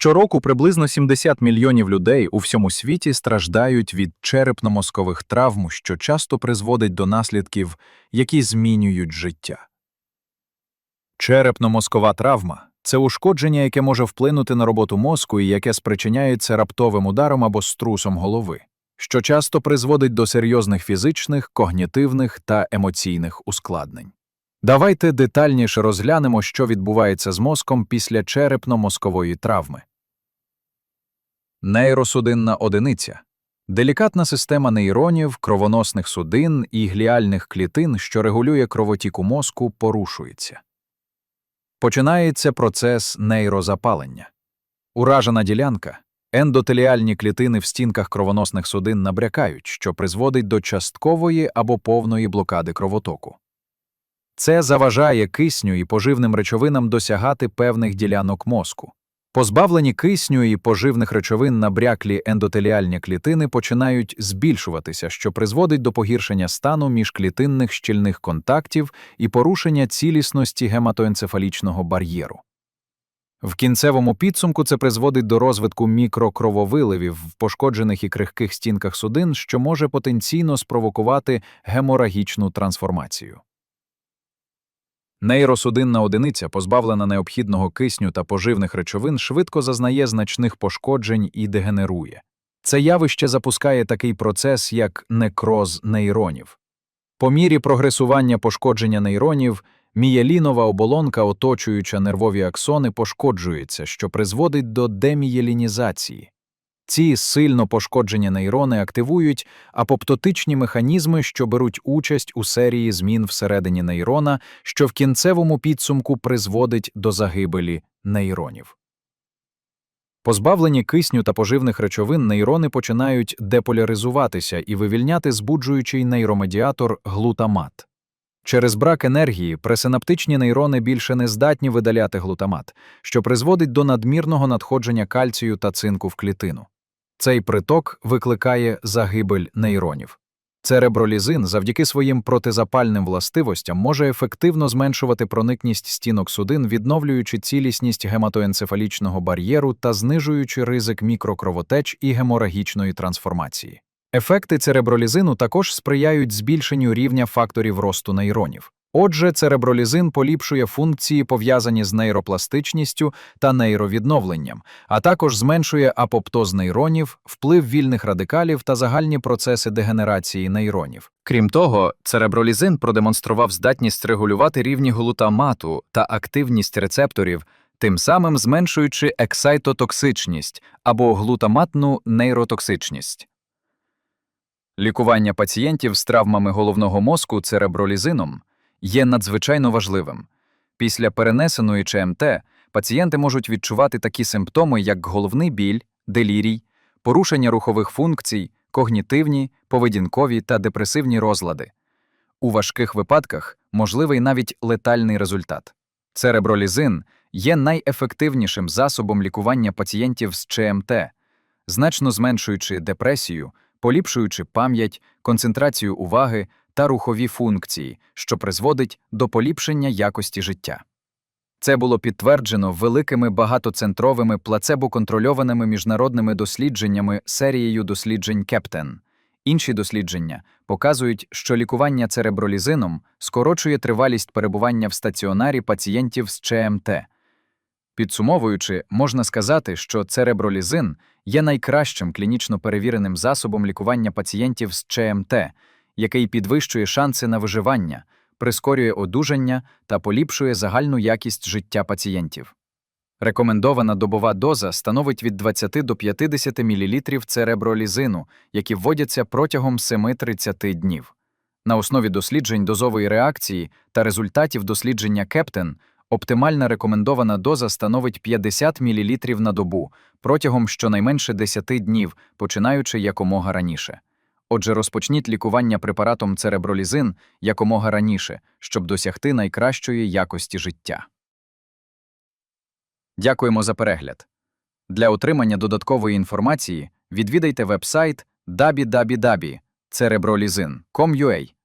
Щороку приблизно 70 мільйонів людей у всьому світі страждають від черепно-мозкових травм, що часто призводить до наслідків, які змінюють життя. Черепно-мозкова травма це ушкодження, яке може вплинути на роботу мозку і яке спричиняється раптовим ударом або струсом голови, що часто призводить до серйозних фізичних, когнітивних та емоційних ускладнень. Давайте детальніше розглянемо, що відбувається з мозком після черепно-мозкової травми. Нейросудинна одиниця делікатна система нейронів, кровоносних судин і гліальних клітин, що регулює кровотік у мозку, порушується. Починається процес нейрозапалення. Уражена ділянка, ендотеліальні клітини в стінках кровоносних судин набрякають, що призводить до часткової або повної блокади кровотоку. Це заважає кисню і поживним речовинам досягати певних ділянок мозку. Позбавлені кисню і поживних речовин набряклі ендотеліальні клітини починають збільшуватися, що призводить до погіршення стану міжклітинних щільних контактів і порушення цілісності гематоенцефалічного бар'єру. В кінцевому підсумку це призводить до розвитку мікрокрововиливів в пошкоджених і крихких стінках судин, що може потенційно спровокувати геморагічну трансформацію. Нейросудинна одиниця, позбавлена необхідного кисню та поживних речовин, швидко зазнає значних пошкоджень і дегенерує. Це явище запускає такий процес, як некроз нейронів. По мірі прогресування пошкодження нейронів, мієлінова оболонка, оточуюча нервові аксони, пошкоджується, що призводить до демієлінізації. Ці сильно пошкоджені нейрони активують апоптотичні механізми, що беруть участь у серії змін всередині нейрона, що в кінцевому підсумку призводить до загибелі нейронів. Позбавлені кисню та поживних речовин нейрони починають деполяризуватися і вивільняти збуджуючий нейромедіатор глутамат. Через брак енергії пресинаптичні нейрони більше не здатні видаляти глутамат, що призводить до надмірного надходження кальцію та цинку в клітину. Цей приток викликає загибель нейронів. Церебролізин завдяки своїм протизапальним властивостям може ефективно зменшувати проникність стінок судин, відновлюючи цілісність гематоенцефалічного бар'єру та знижуючи ризик мікрокровотеч і геморагічної трансформації. Ефекти церебролізину також сприяють збільшенню рівня факторів росту нейронів. Отже, церебролізин поліпшує функції, пов'язані з нейропластичністю та нейровідновленням, а також зменшує апоптоз нейронів, вплив вільних радикалів та загальні процеси дегенерації нейронів. Крім того, церебролізин продемонстрував здатність регулювати рівні глутамату та активність рецепторів, тим самим зменшуючи ексайтотоксичність або глутаматну нейротоксичність. Лікування пацієнтів з травмами головного мозку церебролізином є надзвичайно важливим. Після перенесеної ЧМТ пацієнти можуть відчувати такі симптоми, як головний біль, делірій, порушення рухових функцій, когнітивні, поведінкові та депресивні розлади. У важких випадках можливий навіть летальний результат. Церебролізин є найефективнішим засобом лікування пацієнтів з ЧМТ, значно зменшуючи депресію, поліпшуючи пам'ять, концентрацію уваги та рухові функції, що призводить до поліпшення якості життя. Це було підтверджено великими багатоцентровими плацебо-контрольованими міжнародними дослідженнями серією досліджень Кептен. Інші дослідження показують, що лікування церебролізином скорочує тривалість перебування в стаціонарі пацієнтів з ЧМТ. Підсумовуючи, можна сказати, що церебролізин є найкращим клінічно перевіреним засобом лікування пацієнтів з ЧМТ, який підвищує шанси на виживання, прискорює одужання та поліпшує загальну якість життя пацієнтів. Рекомендована добова доза становить від 20 до 50 мл церебролізину, які вводяться протягом 7-30 днів. На основі досліджень дозової реакції та результатів дослідження Кептен оптимальна рекомендована доза становить 50 мл на добу протягом щонайменше 10 днів, починаючи якомога раніше. Отже, розпочніть лікування препаратом церебролізин якомога раніше, щоб досягти найкращої якості життя. Дякуємо за перегляд. Для отримання додаткової інформації відвідайте вебсайт www.cerebrolizin.com.ua